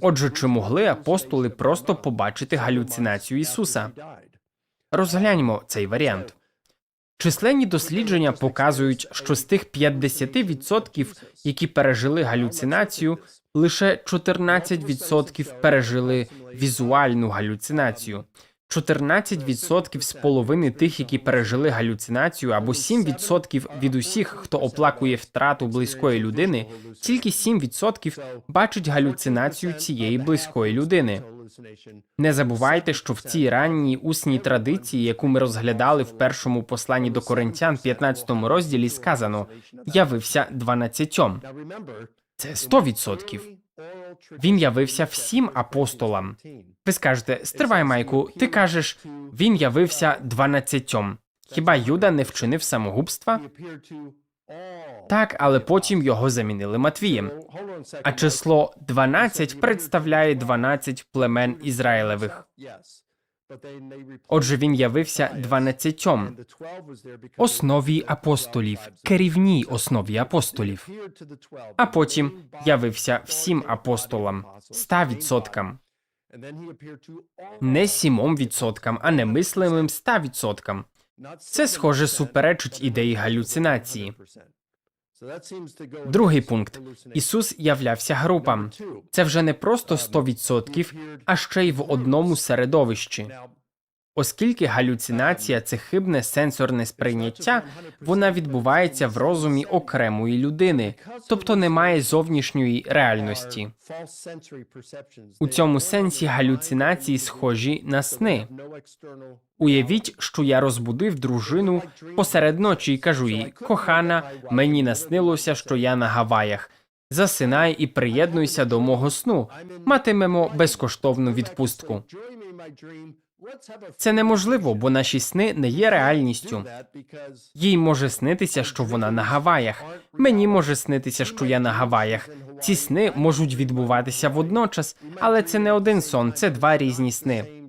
Отже, чи могли апостоли просто побачити галюцинацію Ісуса? Розгляньмо цей варіант. Численні дослідження показують, що з тих 50%, які пережили галюцинацію, лише 14% пережили візуальну галюцинацію. 14% з половини тих, які пережили галюцинацію, або 7% від усіх, хто оплакує втрату близької людини, тільки 7% бачать галюцинацію цієї близької людини. Не забувайте, що в цій ранній усній традиції, яку ми розглядали в першому посланні до Коринтян, 15 розділі, сказано явився дванадцятьом. Це 100%. Він явився всім апостолам. Ви скажете, стривай, Майку, ти кажеш, він явився дванадцятьом. Хіба Юда не вчинив самогубства? Так, але потім його замінили Матвієм. А число 12 представляє 12 племен Ізраїлевих. Отже, він явився дванадцятьом. Основі апостолів, керівній основі апостолів. А потім явився всім апостолам, ста відсоткам. Не сімом відсоткам, а не мислимим ста відсоткам. Це, схоже, суперечить ідеї галюцинації. Другий пункт. Ісус являвся групам. Це вже не просто 100%, а ще й в одному середовищі. Оскільки галюцинація це хибне сенсорне сприйняття, вона відбувається в розумі окремої людини, тобто немає зовнішньої реальності. У цьому сенсі галюцинації схожі на сни. Уявіть, що я розбудив дружину посеред ночі і кажу їй: кохана, мені наснилося, що я на Гаваях. Засинай і приєднуйся до мого сну. Матимемо безкоштовну відпустку. Це неможливо, бо наші сни не є реальністю. Їй може снитися, що вона на Гаваях. Мені може снитися, що я на Гаваях. Ці сни можуть відбуватися водночас, але це не один сон, це два різні сни.